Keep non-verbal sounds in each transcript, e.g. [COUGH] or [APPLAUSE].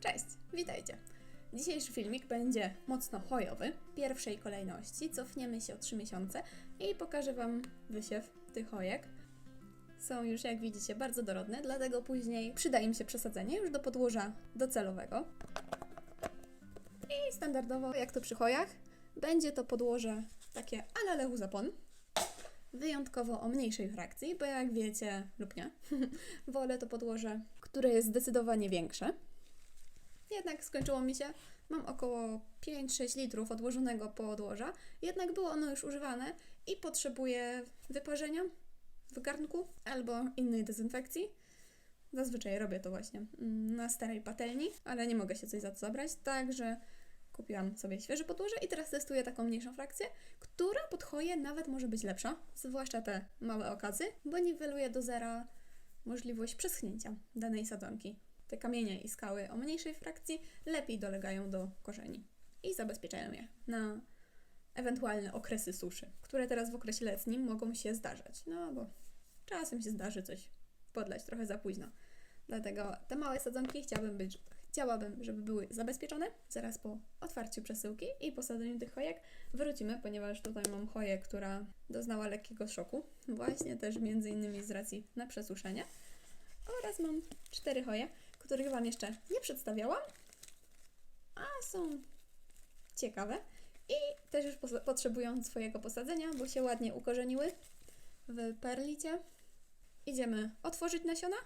Cześć, witajcie. Dzisiejszy filmik będzie mocno hojowy. W pierwszej kolejności cofniemy się o 3 miesiące i pokażę Wam wysiew tych hojek. Są już, jak widzicie, bardzo dorodne, dlatego później przyda im się przesadzenie już do podłoża docelowego. I standardowo, jak to przy hojach, będzie to podłoże takie ala zapon. Wyjątkowo o mniejszej frakcji, bo jak wiecie, lub nie, [LAUGHS] wolę to podłoże, które jest zdecydowanie większe. Jednak skończyło mi się. Mam około 5-6 litrów odłożonego podłoża, jednak było ono już używane i potrzebuje wyparzenia w garnku albo innej dezynfekcji. Zazwyczaj robię to właśnie mm, na starej patelni, ale nie mogę się coś za to zabrać, także kupiłam sobie świeże podłoże i teraz testuję taką mniejszą frakcję, która pod choję nawet może być lepsza, zwłaszcza te małe okazy, bo niweluje do zera możliwość przeschnięcia danej sadzonki. Te kamienie i skały o mniejszej frakcji lepiej dolegają do korzeni i zabezpieczają je na ewentualne okresy suszy, które teraz w okresie letnim mogą się zdarzać. No bo czasem się zdarzy coś podlać trochę za późno. Dlatego te małe sadzonki chciałabym, być, chciałabym, żeby były zabezpieczone. Zaraz po otwarciu przesyłki i posadzeniu tych hojek wrócimy, ponieważ tutaj mam choję, która doznała lekkiego szoku, właśnie też między innymi z racji na przesuszenie. Oraz mam cztery hoje, których Wam jeszcze nie przedstawiałam, a są ciekawe i też już potrzebują swojego posadzenia, bo się ładnie ukorzeniły w perlicie. Idziemy otworzyć nasiona,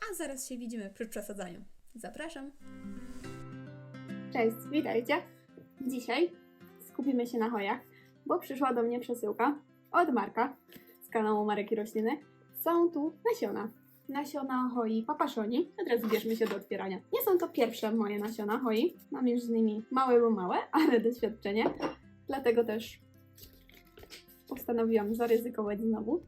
a zaraz się widzimy przy przesadzaniu. Zapraszam! Cześć, witajcie. Dzisiaj skupimy się na hojach, bo przyszła do mnie przesyłka od Marka z kanału Marek i Rośliny. Są tu nasiona. Nasiona hoi papaszoni. A teraz bierzmy się do otwierania. Nie są to pierwsze moje nasiona hoi. Mam już z nimi małe, bo małe, ale doświadczenie. Dlatego też postanowiłam zaryzykować znowu.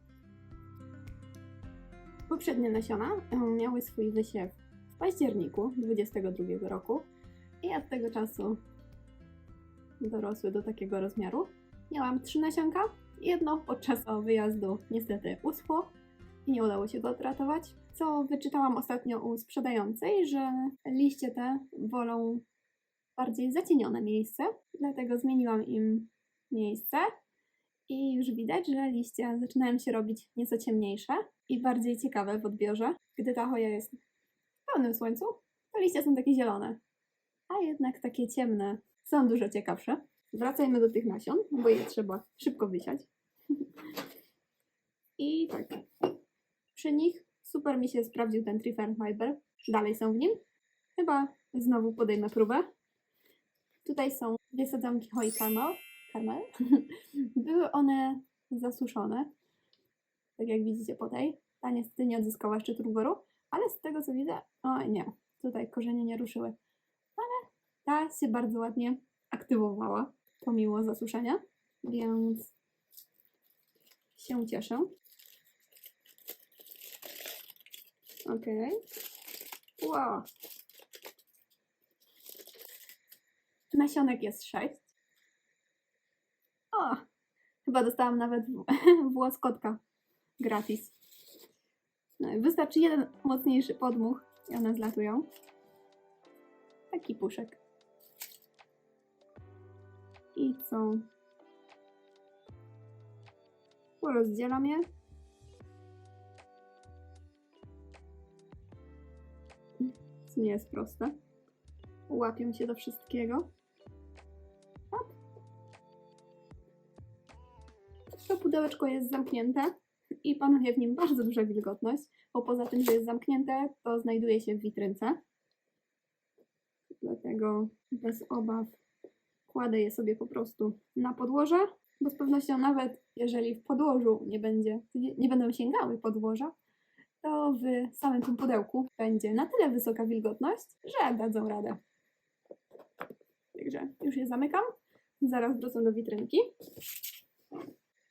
Poprzednie nasiona e, miały swój wysiew w październiku 2022 roku i od tego czasu dorosły do takiego rozmiaru. Miałam trzy nasionka. Jedno podczas wyjazdu niestety uschło i nie udało się go odratować. Co wyczytałam ostatnio u sprzedającej, że liście te wolą bardziej zacienione miejsce, dlatego zmieniłam im miejsce i już widać, że liście zaczynają się robić nieco ciemniejsze i bardziej ciekawe w odbiorze. Gdy ta hoja jest w pełnym słońcu, to liście są takie zielone, a jednak takie ciemne są dużo ciekawsze. Wracajmy do tych nasion, bo je trzeba szybko wysiać. [LAUGHS] I tak, przy nich super mi się sprawdził ten Trifer Fiber. Dalej są w nim. Chyba znowu podejmę próbę. Tutaj są dwie sadzonki hoi karmel. karmel. [LAUGHS] Były one zasuszone, tak jak widzicie po tej. Ta niestety nie odzyskała szczytu ruboru, ale z tego co widzę, o nie, tutaj korzenie nie ruszyły. Ale ta się bardzo ładnie aktywowała pomimo zasuszenia, więc się cieszę. Okej. Wow. Nasionek jest 6. O! Chyba dostałam nawet [LAUGHS] włos kotka gratis. No, wystarczy jeden mocniejszy podmuch i one zlatują. Taki puszek. I co? Porozdzielam je. Nie jest proste. Łapią się do wszystkiego. Hop. To pudełeczko jest zamknięte i panuje w nim bardzo duża wilgotność, bo poza tym, że jest zamknięte, to znajduje się w witrynce. Dlatego bez obaw kładę je sobie po prostu na podłoże, bo z pewnością nawet jeżeli w podłożu nie, będzie, nie, nie będą sięgały podłoża, to w samym tym pudełku będzie na tyle wysoka wilgotność, że dadzą radę. Także już je zamykam. Zaraz wrócę do witrynki.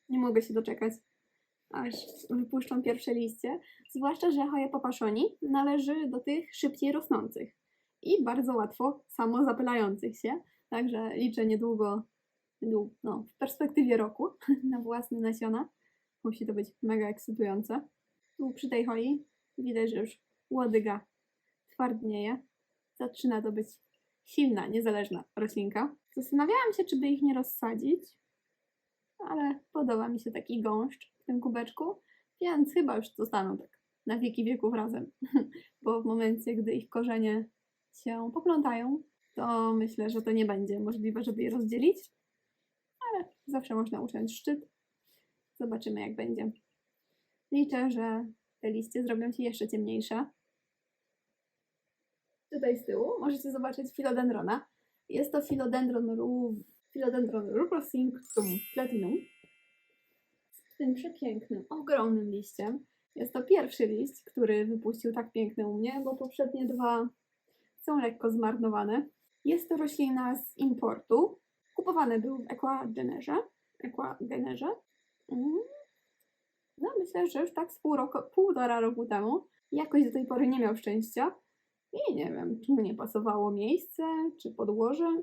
Nie mogę się doczekać, aż wypuszczą pierwsze liście. Zwłaszcza, że hoja papaszoni należy do tych szybciej rosnących i bardzo łatwo samozapylających się. Także liczę niedługo, no, w perspektywie roku [LAUGHS] na własne nasiona. Musi to być mega ekscytujące. Tu przy tej hoi widać, że już łodyga twardnieje. zaczyna to być silna, niezależna roślinka. Zastanawiałam się, czy by ich nie rozsadzić, ale podoba mi się taki gąszcz w tym kubeczku, więc chyba już zostaną tak na wieki wieków razem. [LAUGHS] Bo w momencie, gdy ich korzenie się poplątają, to myślę, że to nie będzie możliwe, żeby je rozdzielić. Ale zawsze można uciąć szczyt. Zobaczymy, jak będzie. Liczę, że te liście zrobią się jeszcze ciemniejsze. Tutaj z tyłu możecie zobaczyć philodendrona. Jest to philodendron, ru... philodendron rubrosynctum platinum. Z tym przepięknym, ogromnym liściem. Jest to pierwszy liść, który wypuścił tak piękny u mnie, bo poprzednie dwa są lekko zmarnowane. Jest to roślina z importu. Kupowany był w. Equagenerze. Mm. No myślę, że już tak z pół roku, półtora roku temu. Jakoś do tej pory nie miał szczęścia. I nie wiem, czy mu nie pasowało miejsce, czy podłoże.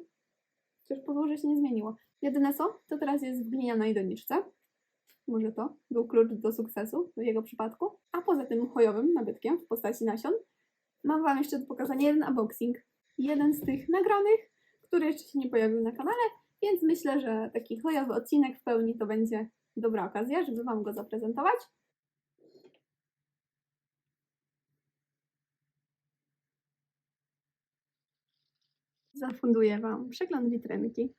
Chociaż podłoże się nie zmieniło. Jedyne co, to teraz jest w glinianej doniczce. Może to był klucz do sukcesu w jego przypadku. A poza tym hojowym nabytkiem w postaci nasion mam Wam jeszcze do pokazania jeden unboxing. Jeden z tych nagranych, który jeszcze się nie pojawił na kanale, więc myślę, że taki hojowy odcinek w pełni to będzie dobra okazja, żeby Wam go zaprezentować. Zafunduję Wam przegląd witrynki.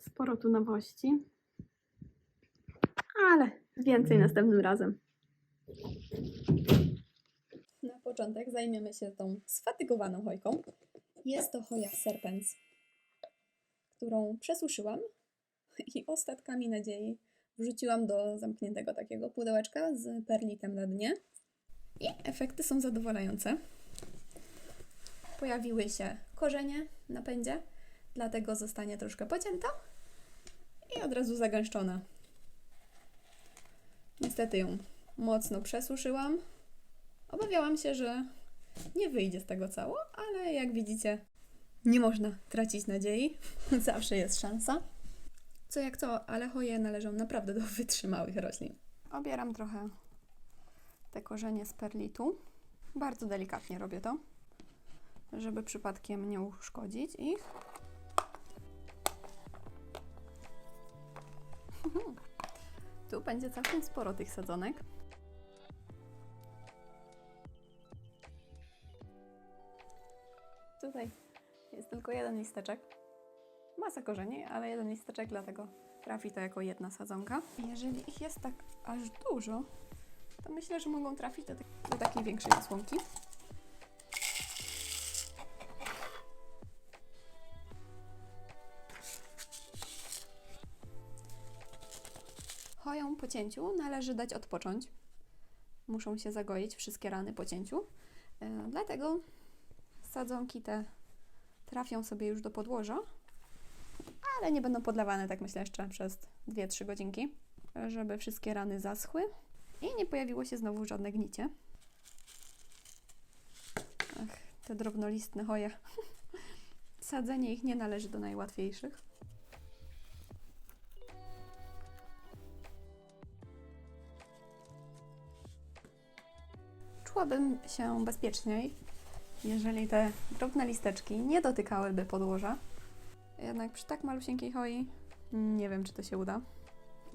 Sporo tu nowości, ale więcej następnym razem. Na początek zajmiemy się tą sfatygowaną hojką. Jest to hoja serpens, którą przesuszyłam [LAUGHS] i ostatkami nadziei wrzuciłam do zamkniętego takiego pudełeczka z perlitem na dnie. I efekty są zadowalające. Pojawiły się korzenie na pędzie, dlatego zostanie troszkę pocięta i od razu zagęszczona. Niestety ją mocno przesuszyłam, Obawiałam się, że nie wyjdzie z tego cało, ale jak widzicie, nie można tracić nadziei. [LAUGHS] Zawsze jest szansa. Co jak co, ale hoje należą naprawdę do [LAUGHS] wytrzymałych roślin. Obieram trochę te korzenie z perlitu. Bardzo delikatnie robię to, żeby przypadkiem nie uszkodzić ich. [LAUGHS] Tu będzie całkiem sporo tych sadzonek. Tutaj jest tylko jeden listeczek. Masa ale jeden listeczek, dlatego trafi to jako jedna sadzonka. Jeżeli ich jest tak aż dużo, to myślę, że mogą trafić do, tak- do takiej większej osłonki. Hoją po cięciu należy dać odpocząć. Muszą się zagoić wszystkie rany po cięciu. E, Dlatego sadzonki te trafią sobie już do podłoża, ale nie będą podlewane, tak myślę, jeszcze przez 2-3 godzinki, żeby wszystkie rany zaschły i nie pojawiło się znowu żadne gnicie. Ach, te drobnolistne hoje. [LAUGHS] Sadzenie ich nie należy do najłatwiejszych. Czułabym się bezpieczniej, jeżeli te drobne listeczki nie dotykałyby podłoża. Jednak przy tak malusieńkiej hoi nie wiem, czy to się uda.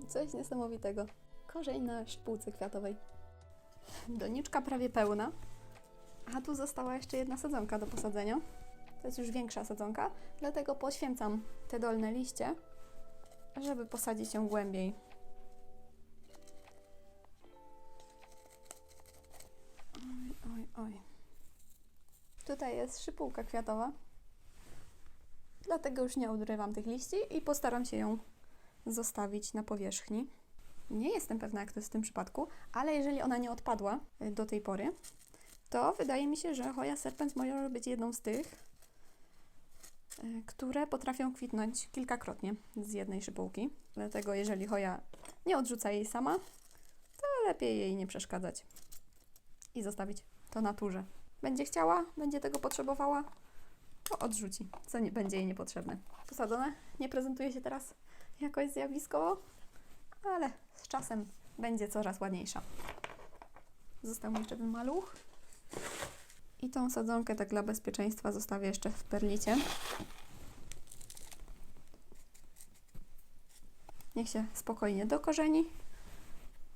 Coś niesamowitego. Korzeń na szpółce kwiatowej. Doniczka prawie pełna. A tu została jeszcze jedna sadzonka do posadzenia. To jest już większa sadzonka, dlatego poświęcam te dolne liście, żeby posadzić ją głębiej. Oj, oj, oj. Tutaj jest szypułka kwiatowa. Dlatego już nie odrywam tych liści i postaram się ją zostawić na powierzchni. Nie jestem pewna, jak to jest w tym przypadku, ale jeżeli ona nie odpadła y, do tej pory, to wydaje mi się, że Hoja serpens może być jedną z tych, y, które potrafią kwitnąć kilkakrotnie z jednej szypułki. Dlatego jeżeli Hoja nie odrzuca jej sama, to lepiej jej nie przeszkadzać i zostawić to naturze. Będzie chciała, będzie tego potrzebowała, to odrzuci, co nie będzie jej niepotrzebne. Posadzone nie prezentuje się teraz jakoś zjawiskowo, ale z czasem będzie coraz ładniejsza. Został mi jeszcze ten maluch. I tą sadzonkę tak dla bezpieczeństwa zostawię jeszcze w perlicie. Niech się spokojnie dokorzeni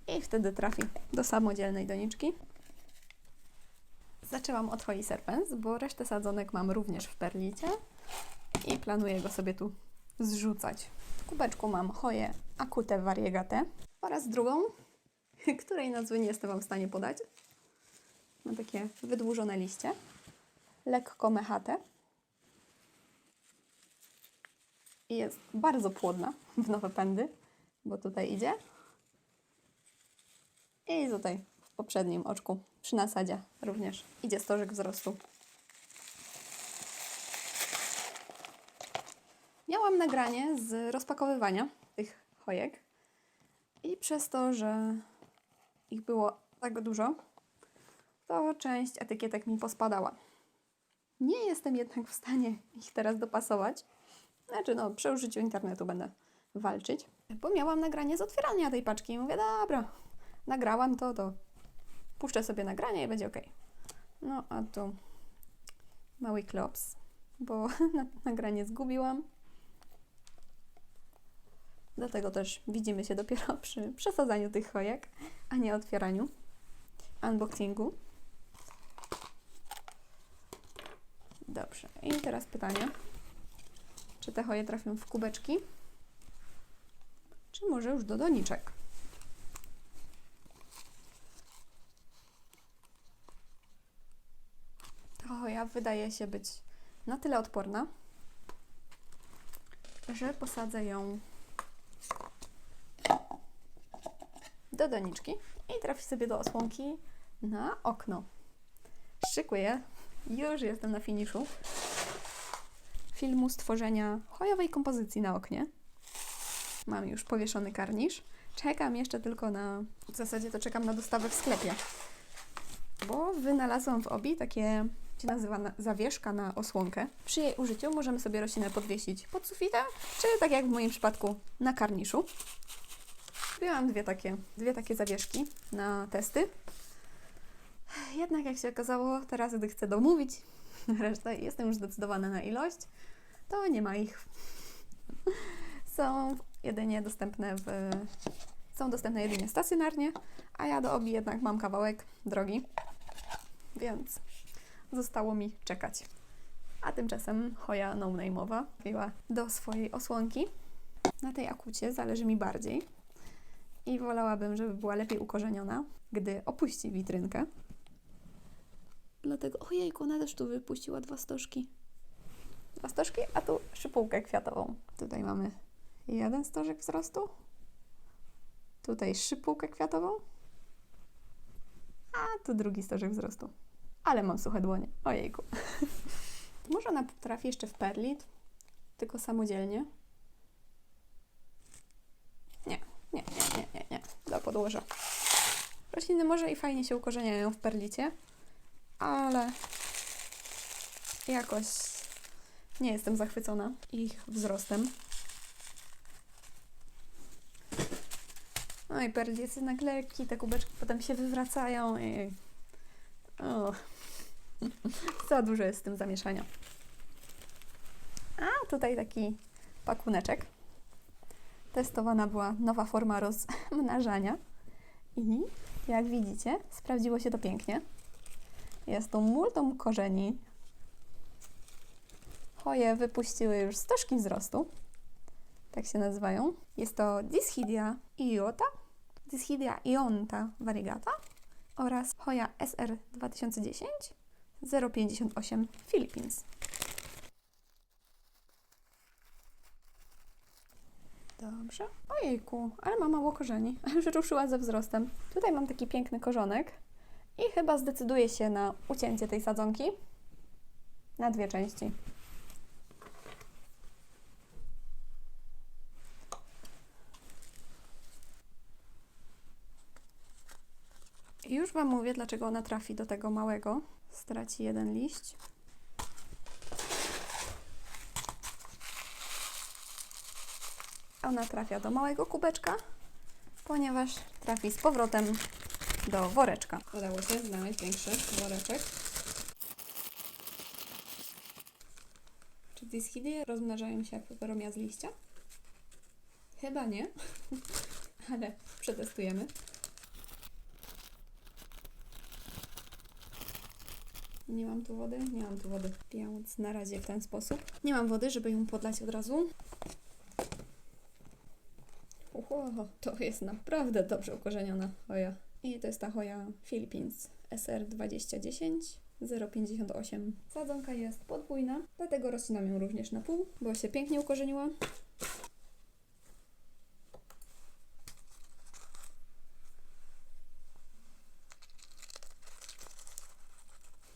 i wtedy trafi do samodzielnej doniczki. Zaczęłam od hoi serpens, bo resztę sadzonek mam również w perlicie i planuję go sobie tu zrzucać. W kubeczku mam choję akute variegate oraz drugą, [LAUGHS] której nazwy nie jestem Wam w stanie podać. Ma takie wydłużone liście, lekko mechate i jest bardzo płodna w nowe pędy, bo tutaj idzie i tutaj poprzednim oczku przy nasadzie również idzie stożek wzrostu. Miałam nagranie z rozpakowywania tych chojek i przez to, że ich było tak dużo, to część etykietek mi pospadała. Nie jestem jednak w stanie ich teraz dopasować. Znaczy, no, przy użyciu internetu będę walczyć, bo miałam nagranie z otwierania tej paczki i mówię, dobra, nagrałam to, to puszczę sobie nagranie i będzie ok. No, a tu mały klops, bo [LAUGHS] na- nagranie zgubiłam. Dlatego też widzimy się dopiero [LAUGHS] przy przesadzaniu tych chojek, a nie otwieraniu, unboxingu. Dobrze, i teraz pytanie. Czy te choje trafią w kubeczki? Czy może już do doniczek? Ta choja wydaje się być na tyle odporna, że posadzę ją do doniczki i trafi sobie do osłonki na okno. Szykuję, już jestem na finiszu filmu stworzenia chojowej kompozycji na oknie. Mam już powieszony karnisz. Czekam jeszcze tylko na. W zasadzie to czekam na dostawę w sklepie. Bo wynalazłam w obi takie, nazywa na, zawieszka na osłonkę. Przy jej użyciu możemy sobie roślinę podwiesić pod sufitem, czy tak jak w moim przypadku na karniszu. Kupiłam dwie takie, dwie takie zawieszki na testy. Jednak jak się okazało, teraz gdy chcę domówić [LAUGHS] resztę, jestem już zdecydowana na ilość, to nie ma ich. [LAUGHS] Są jedynie dostępne w... Są dostępne jedynie stacjonarnie, a ja do obi jednak mam kawałek drogi, więc zostało mi czekać. A tymczasem Hoja no name'owa wbiła do swojej osłonki. Na tej akucie zależy mi bardziej i wolałabym, żeby była lepiej ukorzeniona, gdy opuści witrynkę. Dlatego, ojejku, ona też tu wypuściła dwa stożki. Dwa stożki, a tu szypułkę kwiatową. Tutaj mamy jeden stożek wzrostu. Tutaj szypułkę kwiatową. A tu drugi stożek wzrostu. Ale mam suche dłonie. Ojejku. [LAUGHS] Może ona trafi jeszcze w perlit, tylko samodzielnie. Nie, nie, nie, nie, nie, nie. Do podłoża. Rośliny może i fajnie się ukorzeniają w perlicie, ale jakoś nie jestem zachwycona ich wzrostem. No i perl jest jednak lekki, te kubeczki potem się wywracają i... Za dużo jest z tym zamieszania. A tutaj taki pakuneczek. Testowana była nowa forma rozmnażania i jak widzicie, sprawdziło się to pięknie. Jest tu multum korzeni. Choje wypuściły już stożki wzrostu. Tak się nazywają. Jest to Dischidia iota, Dischidia ionta variegata oraz Hoja SR 2010 058 Philippines. Dobrze. Ojejku, ale ma mało korzeni. [LAUGHS] Już ruszyła ze wzrostem. Tutaj mam taki piękny korzonek. I chyba zdecyduję się na ucięcie tej sadzonki na dwie części. Wam mówię, dlaczego ona trafi do tego małego. Straci jeden liść. Ona trafia do małego kubeczka, ponieważ trafi z powrotem do woreczka. Udało się znaleźć większy woreczek. Czy dyskidy rozmnażają się jak peperomia z liścia? Chyba nie, [LAUGHS] ale przetestujemy. Nie mam tu wody? Nie mam tu wody. Więc na razie w ten sposób. Nie mam wody, żeby ją podlać od razu. Oho, to jest naprawdę dobrze ukorzeniona hoja. I to jest ta hoja Philippines SR 2010 0,58. Sadzonka jest podwójna, dlatego rozcinam ją również na pół, bo się pięknie ukorzeniła.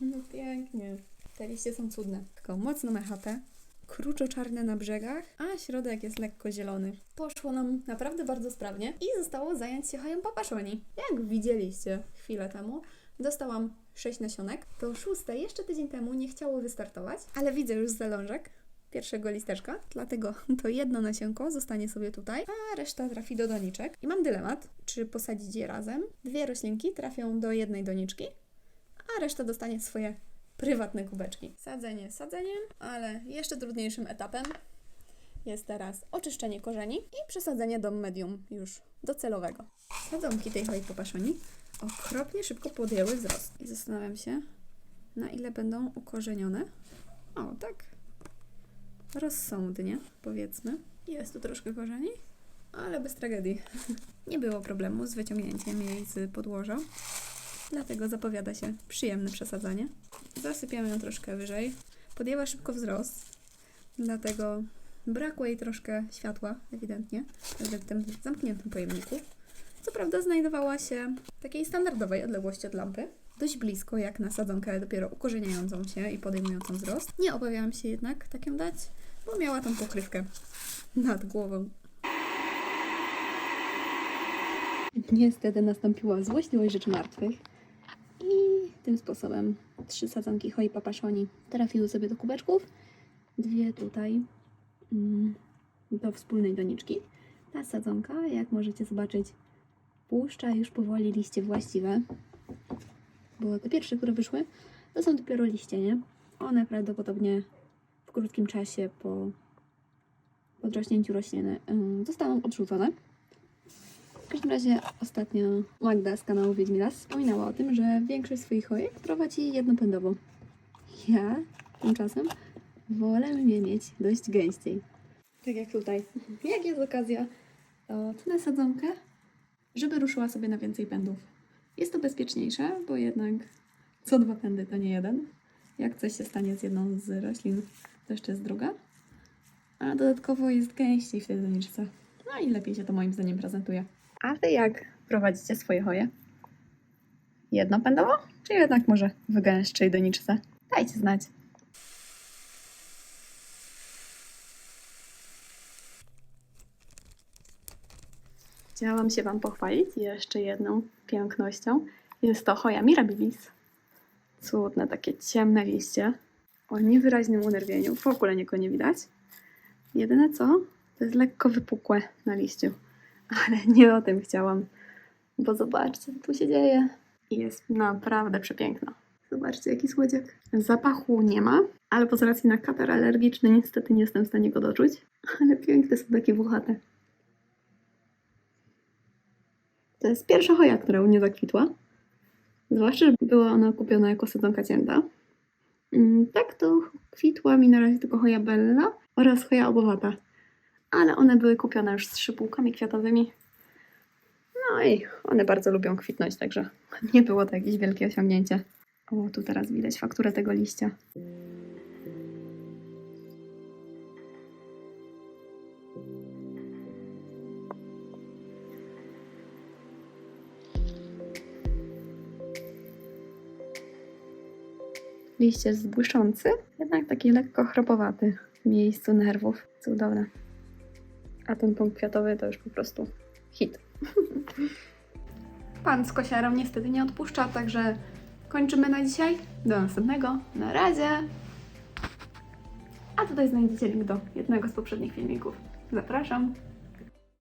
No pięknie. Te liście są cudne. Tylko mocno mechate, kruczo-czarne na brzegach, a środek jest lekko zielony. Poszło nam naprawdę bardzo sprawnie i zostało zająć się hajem papaszoni. Jak widzieliście chwilę temu, dostałam 6 nasionek. To szóste jeszcze tydzień temu nie chciało wystartować, ale widzę już zalążek pierwszego listeczka, dlatego [LAUGHS] to jedno nasionko zostanie sobie tutaj, a reszta trafi do doniczek. I mam dylemat, czy posadzić je razem. Dwie roślinki trafią do jednej doniczki, a reszta dostanie swoje prywatne kubeczki. Sadzenie sadzeniem, ale jeszcze trudniejszym etapem jest teraz oczyszczenie korzeni i przesadzenie do medium już docelowego. Sadzonki tej hoi popaszoni okropnie szybko podjęły wzrost i zastanawiam się, na ile będą ukorzenione. O, tak rozsądnie, powiedzmy. Jest tu troszkę korzeni, ale bez tragedii. [LAUGHS] Nie było problemu z wyciągnięciem jej z podłoża. Dlatego zapowiada się przyjemne przesadzanie. Zasypiamy ją troszkę wyżej. Podjęła szybko wzrost, dlatego brakło jej troszkę światła, ewidentnie, w tym zamkniętym pojemniku. Co prawda znajdowała się w takiej standardowej odległości od lampy, dość blisko jak na sadzonkę dopiero ukorzeniającą się i podejmującą wzrost. Nie obawiałam się jednak tak ją dać, bo miała tą pokrywkę nad głową. Niestety nastąpiła złośliwość rzeczy martwych tym sposobem trzy sadzonki hoi papaszoni trafiły sobie do kubeczków, dwie tutaj mm, do wspólnej doniczki. Ta sadzonka, jak możecie zobaczyć, puszcza już powoli liście właściwe, bo te pierwsze, które wyszły, to są dopiero liście, nie? One prawdopodobnie w krótkim czasie po podrośnięciu rośliny ym, zostaną odrzucone. W każdym razie ostatnio Magda z kanału Wiedźmilas wspominała o tym, że większość swoich hojek prowadzi jednopędowo. Ja tymczasem wolę je mieć dość gęściej. Tak jak tutaj. Jak jest okazja, to tnę sadzonkę, żeby ruszyła sobie na więcej pędów. Jest to bezpieczniejsze, bo jednak co dwa pędy to nie jeden. Jak coś się stanie z jedną z roślin, to jeszcze jest druga. A dodatkowo jest gęściej w tej doniczce. No i lepiej się to moim zdaniem prezentuje. A wy jak prowadzicie swoje hoje? Jednopędowo? Czy jednak może w gęstszej doniczce? Dajcie znać. Chciałam się Wam pochwalić jeszcze jedną pięknością. Jest to Hoja mirabilis. Cudne, takie ciemne liście o niewyraźnym unerwieniu. W ogóle niego nie widać. Jedyne co, to jest lekko wypukłe na liściu. Ale nie o tym chciałam. Bo zobaczcie, co tu się dzieje. Jest naprawdę przepiękna. Zobaczcie, jaki słodziak. Zapachu nie ma, ale z racji na katar alergiczny niestety nie jestem w stanie go doczuć. Ale piękne są takie włochate. To jest pierwsza hoja, która u mnie zakwitła. Zwłaszcza, że była ona kupiona jako sadzonka cięta. Mm, Tak to kwitła mi na razie tylko hoja bella oraz hoja obowata. Ale one były kupione już z szypułkami kwiatowymi. No i one bardzo lubią kwitnąć, także [LAUGHS] nie było to jakieś wielkie osiągnięcie. O, tu teraz widać fakturę tego liścia. Liść jest błyszczący, jednak taki lekko chropowaty w miejscu nerwów. Cudowne. A ten punkt kwiatowy to już po prostu hit. [LAUGHS] Pan z kosiarą niestety nie odpuszcza, także kończymy na dzisiaj. Do następnego. Na razie! A tutaj znajdziecie link do jednego z poprzednich filmików. Zapraszam.